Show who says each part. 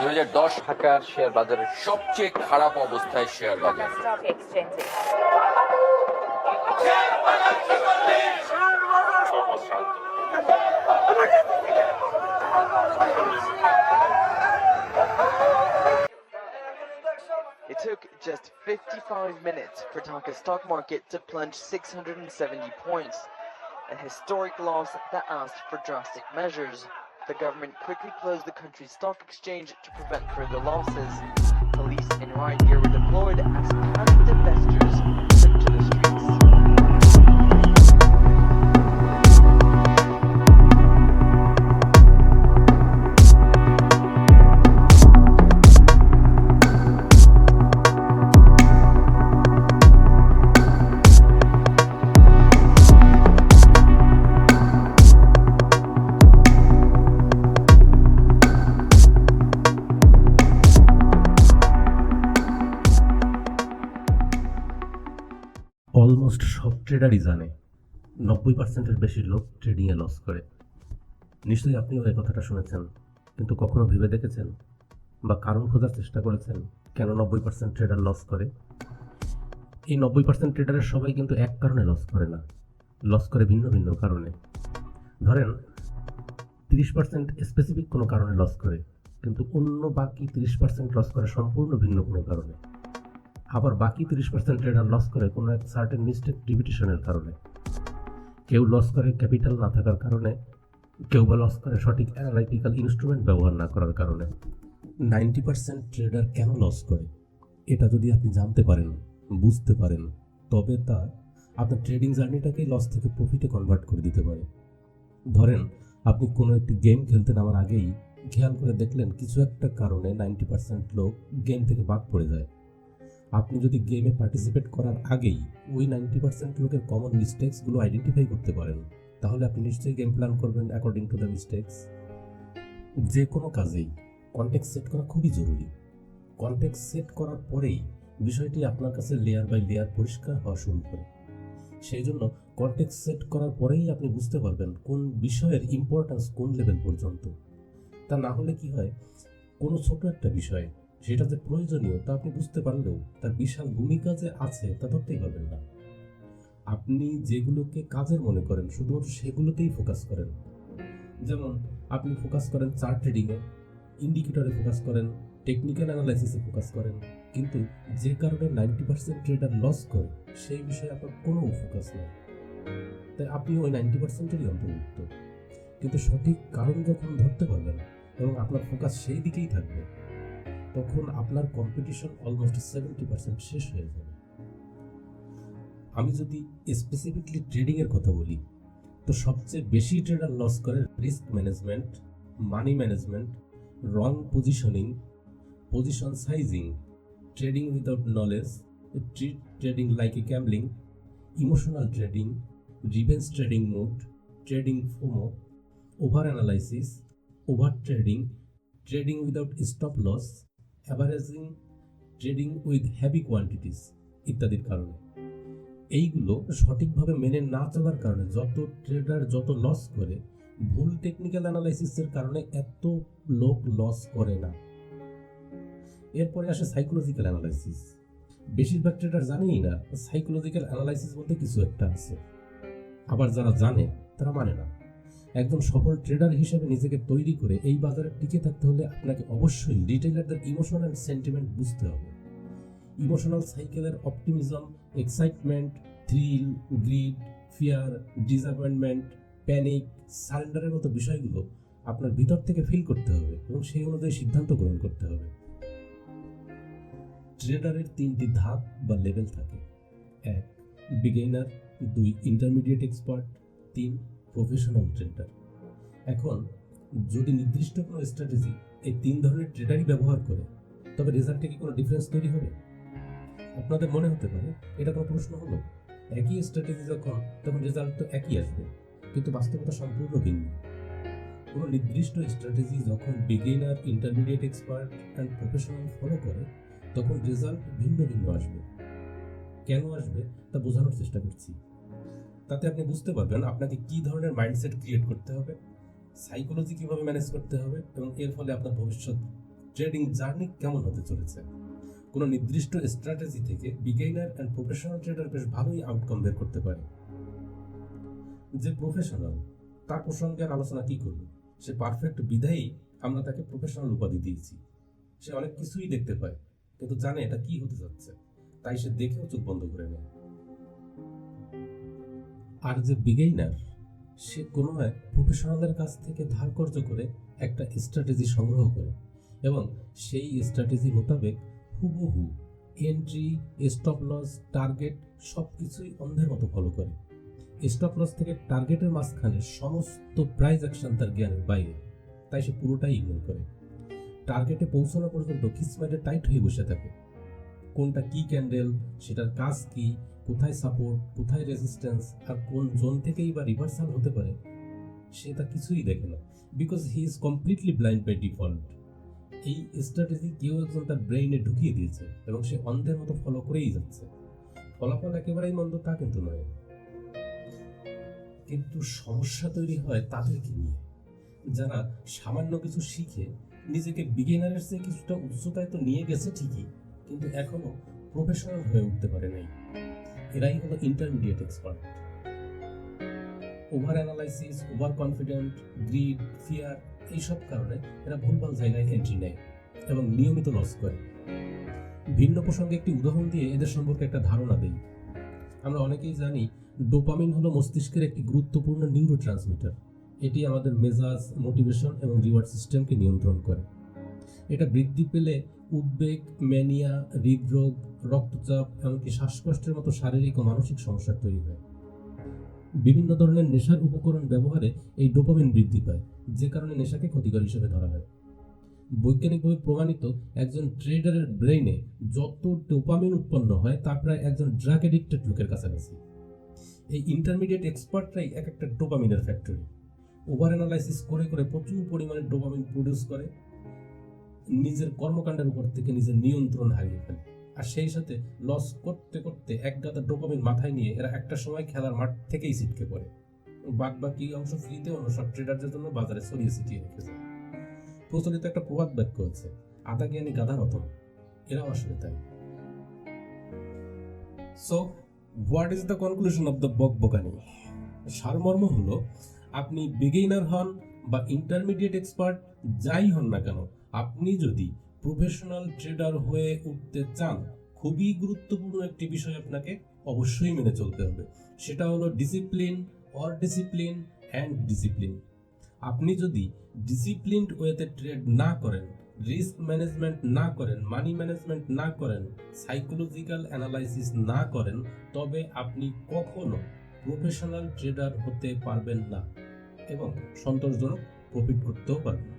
Speaker 1: দুই হাজার দশ ঢাকার শেয়ার বাজারের সবচেয়ে খারাপ অবস্থায় শেয়ার বাজার
Speaker 2: স্টক এক্সচেঞ্জে
Speaker 3: It took just 55 minutes for Dhaka stock market to plunge 670 points, a historic loss that asked for drastic measures. The government quickly closed the country's stock exchange to prevent further losses. Police and riot gear were deployed as panicked investors took to the streets.
Speaker 4: Almost সব ট্রেডারই জানে, নব্বই পার্সেন্টের বেশি লোক ট্রেডিংয়ে loss করে। নিশ্চয়ই আপনিও এই কথাটা শুনেছেন, কিন্তু কখনো ভেবে দেখেছেন? বা কারণ খোঁজার চেষ্টা করেছেন, কেন নব্বই পার্সেন্ট ট্রেডার লস করে? এই নব্বই পার্সেন্ট ট্রেডারের সবাই কিন্তু এক কারণে লস করে না লস করে ভিন্ন ভিন্ন কারণে। ধরেন, তিরিশ পার্সেন্ট স্পেসিফিক কোনো কারণে লস করে, কিন্তু অন্য বাকি তিরিশ পার্সেন্ট লস করে সম্পূর্ণ ভিন্ন কোনো কারণে। আবার বাকি তিরিশ পার্সেন্ট ট্রেডার লস করে কোনো এক সার্টেন মিস্টেক ডিভিটেশনের কারণে। কেউ লস করে ক্যাপিটাল না থাকার কারণে, কেউ বা লস করে সঠিক অ্যানালাইটিক্যাল ইনস্ট্রুমেন্ট ব্যবহার না করার কারণে। নাইনটি পার্সেন্ট ট্রেডার কেন লস করে? এটা যদি আপনি জানতে পারেন, বুঝতে পারেন, তবে তা আপনার ট্রেডিং জার্নিটাকেই লস থেকে প্রফিটে কনভার্ট করে দিতে পারে। ধরেন, আপনি কোনো একটি গেম খেলতে নামার আগেই খেয়াল করে দেখলেন কিছু একটা কারণে নাইনটি পার্সেন্ট লোক গেম থেকে বাদ পড়ে যায়। আপনি যদি গেমে পার্টিসিপেট করার আগেই ওই নাইনটি পার্সেন্ট লোকের কমন মিস্টেক্সগুলো আইডেন্টিফাই করতে পারেন, তাহলে আপনি নিশ্চয়ই গেম প্ল্যান করবেন অ্যাকর্ডিং টু দ্য মিস্টেক্স যে কোনো কাজেই কন্টেক্স সেট করা খুবই জরুরি। কন্টেক্স সেট করার পরেই বিষয়টি আপনার কাছে লেয়ার বাই লেয়ার পরিষ্কার হওয়া শুরু করে। সেই জন্য কন্টেক্স সেট করার পরেই আপনি বুঝতে পারবেন কোন বিষয়ের ইম্পর্ট্যান্স কোন লেভেল পর্যন্ত। তা না হলে কি হয়, কোনো ছোট একটা বিষয় সেটা যে প্রয়োজনীয় তা আপনি বুঝতে পারলেও তার বিশাল ভূমিকা যে আছে তা ধরতেই পারবেন না। আপনি যেগুলোকে কাজের মনে করেন, শুধুমাত্র সেগুলোতেই ফোকাস করেন। যেমন, আপনি ফোকাস করেন চার্ট ট্রেডিংয়ে ইন্ডিকেটরে ফোকাস করেন টেকনিক্যাল অ্যানালাইসিসে ফোকাস করেন, কিন্তু যে কারণে নাইনটি পার্সেন্ট ট্রেডার লস করে, সেই বিষয়ে আপনার কোনো ফোকাস নেই। তাই আপনি ওই নাইনটি পার্সেন্টেরই অন্তর্ভুক্ত। কিন্তু সঠিক কারণ যখন ধরতে পারবেন এবং আপনার ফোকাস সেই দিকেই থাকবে তখন আপনার কম্পিটিশন অলমোস্ট সেভেন্টি পার্সেন্ট শেষ হয়ে যাবে। আমি যদি স্পেসিফিকলি ট্রেডিংয়ের কথা বলি, তো সবচেয়ে বেশি ট্রেডার লস করে risk management money management wrong positioning position sizing trading without knowledge trading like a gambling emotional trading revenge trading mode trading FOMO over analysis over trading trading without stop loss averaging trading with heavy quantities ইত্যাদির কারণে। এইগুলো সঠিকভাবে মেনে না চলার কারণে যত tedder যত লস করে, ভুল টেকনিক্যাল অ্যানালাইসিসের কারণে এত লোক লস করে না। এরপরে আসে সাইকোলজিক্যাল অ্যানালাইসিস বেশিরভাগ ট্রেডার জানেই না সাইকোলজিক্যাল অ্যানালাইসিস বলতে কিছু একটা আছে। আবার যারা জানে, তারা মানে না। একজন সফল ট্রেডার হিসেবে নিজেকে তৈরি করে এই বাজারে টিকে থাকতে হলে আপনাকে অবশ্যই রিটেলারদের ইমোশন অ্যান্ড সেন্টিমেন্ট বুঝতে হবে। ইমোশনাল সাইকেলের optimism excitement thrill greed fear disappointment panic সারেন্ডারের মতো বিষয়গুলো আপনার ভিতর থেকে ফিল করতে হবে এবং সেই অনুযায়ী সিদ্ধান্ত গ্রহণ করতে হবে। ট্রেডারের তিনটি ধাপ বা লেভেল থাকে। এক বিগেইনার দুই ইন্টারমিডিয়েট এক্সপার্ট তিন প্রফেশনাল ট্রেডার এখন, যদি নির্দিষ্ট কোনো স্ট্র্যাটেজি এই তিন ধরনের ট্রেডারই ব্যবহার করে, তবে রেজাল্টে কি কোনো ডিফারেন্স তৈরি হবে? আপনাদের মনে হতে পারে, এটা কোনো প্রশ্ন হলো। একই স্ট্র্যাটেজি যখন, তখন রেজাল্ট তো একই আসবে, কিন্তু বাস্তবতা সম্পূর্ণ ভিন্ন। কোনো নির্দিষ্ট স্ট্র্যাটেজি যখন beginner intermediate expert and professional follow করে, তখন রেজাল্ট ভিন্ন ভিন্ন আসবে। কেন আসবে, তা বোঝানোর চেষ্টা করছি। তাতে আপনি বুঝতে পারবেন আপনাকে কি ধরনের মাইন্ডসেট ক্রিয়েট করতে হবে সাইকোলজি কীভাবে ম্যানেজ করতে হবে এবং এর ফলে আপনার ভবিষ্যৎ ট্রেডিং জার্নি কেমন হতে চলেছে। কোনো নির্দিষ্ট স্ট্র্যাটেজি থেকে বিগেইনার অ্যান্ড প্রফেশনাল ট্রেডার বেশ ভালোই আউটকাম বের করতে পারে। যে প্রফেশনাল তার প্রসঙ্গে আলোচনা কি করব? সে পারফেক্ট বিধায়ী, আমরা তাকে প্রফেশনাল উপাধি দিয়েছি। সে অনেক কিছুই দেখতে পায়, কিন্তু জানে এটা কি হতে যাচ্ছে। তাই সে দেখেও চোখ বন্ধ করে নেয়। আর যে বিগেইনার সে কোনো এক প্রফেশনালের কাছ থেকে ধার কর্য করে একটা স্ট্র্যাটেজি সংগ্রহ করে এবং সেই স্ট্র্যাটেজি মোতাবেক হুবহু এন্ট্রি স্টপ লস টার্গেট সব কিছুই অন্ধের মতো ফলো করে। স্টপ লস থেকে টার্গেটের মাঝখানে সমস্ত প্রাইজ অ্যাকশন তার জ্ঞানের বাইরে। তাই সে পুরোটাই ইগনোর করে। টার্গেটে পৌঁছানো পর্যন্ত কিসমেটে টাইট হয়ে বসে থাকে। কোনটা কি ক্যান্ডেল সেটার কাজ কি, কোথায় সাপোর্ট কোথায় রেজিস্ট্যান্স আর কোন জোন থেকেই বা রিভার্সাল হতে পারে সে তা কিছুই দেখে না because he is completely blind by default এই স্ট্র্যাটেজি কেউ একজন তার ব্রেইনে ঢুকিয়ে দিয়েছে, এবং সে অন্ধের মতো ফলো করেই যাচ্ছে। ফলাফল একেবারেই মন্দ তা কিন্তু নয়। কিন্তু সমস্যা তৈরি হয় তাদেরকে নিয়ে। যারা সামান্য কিছু শিখে, নিজেকে বিগিনারের চেয়ে কিছুটা উচ্চতায় তো নিয়ে গেছে ঠিকই কিন্তু এখনও প্রফেশনাল হয়ে উঠতে পারে নাই। এরাই হলো intermediate expert over analysis over confident greed fear এইসব কারণে এরা ভুলভাল জায়গায় এন্ট্রি নেয় এবং নিয়মিত লস করে। ভিন্ন প্রসঙ্গে একটি উদাহরণ দিয়ে এদের সম্পর্কে একটা ধারণা দেই। আমরা অনেকেই জানি ডোপামিন হলো মস্তিষ্কের একটি গুরুত্বপূর্ণ নিউরো ট্রান্সমিটার এটি আমাদের মেজাজ মোটিভেশন এবং রিওয়ার্ড সিস্টেমকে নিয়ন্ত্রণ করে। এটা বৃদ্ধি পেলে উদ্বেগ ম্যানিয়া হৃদরোগ, রক্তচাপ, এমনকি শ্বাসকষ্টের মতো শারীরিক ও মানসিক সমস্যা তৈরি হয়। বিভিন্ন ধরনের নেশার উপকরণ ব্যবহারে এই ডোপামিন বৃদ্ধি পায়, যে কারণে নেশাকে ক্ষতিকর হিসেবে ধরা হয়। বৈজ্ঞানিকভাবে প্রমাণিত একজন ট্রেডারের ব্রেইনে যত ডোপামিন উৎপন্ন হয়, তা প্রায় একজন ড্রাগ এডিক্টেড লোকের কাছাকাছি। এই ইন্টারমিডিয়েট এক্সপার্টরাই এক একটা ডোপামিনের ফ্যাক্টরি। ওভার অ্যানালাইসিস করে করে প্রচুর পরিমাণে ডোপামিন প্রডিউস করে। নিজের কর্মকাণ্ডের উপর থেকে নিজের নিয়ন্ত্রণ হারিয়ে ফেলে। আর সেই সাথে লস করতে করতে এক গাদা ডোপামিন মাথায় নিয়ে এরা একটা সময় খেলার মাঠ থেকেই ছিটকে পড়ে। বাদ বাকি অংশ ফ্রিতে অন্য সব ট্রেডারদের জন্য বাজারে ছড়িয়ে ছিটিয়ে রেখে যায়। প্রচলিত একটা প্রবাদ বাক্য আছে, আদা জ্ঞানী গাধা রতন। এরাও আসলে তাই। So what is the conclusion of the বক বকানি সারমর্ম হলো, আপনি বিগেইনার হন বা ইন্টারমিডিয়েট এক্সপার্ট যাই হন না কেন আপনি যদি প্রফেশনাল ট্রেডার হয়ে উঠতে চান, খুবই গুরুত্বপূর্ণ একটি বিষয় আপনাকে অবশ্যই মেনে চলতে হবে। সেটা হলো discipline or discipline and discipline আপনি যদি ডিসিপ্লিনড ওয়েতে ট্রেড না করেন রিস্ক ম্যানেজমেন্ট না করেন মানি ম্যানেজমেন্ট না করেন সাইকোলজিক্যাল অ্যানালাইসিস না করেন, তবে আপনি কখনো প্রফেশনাল ট্রেডার হতে পারবেন না এবং সন্তোষজনক প্রফিট করতেও পারবেন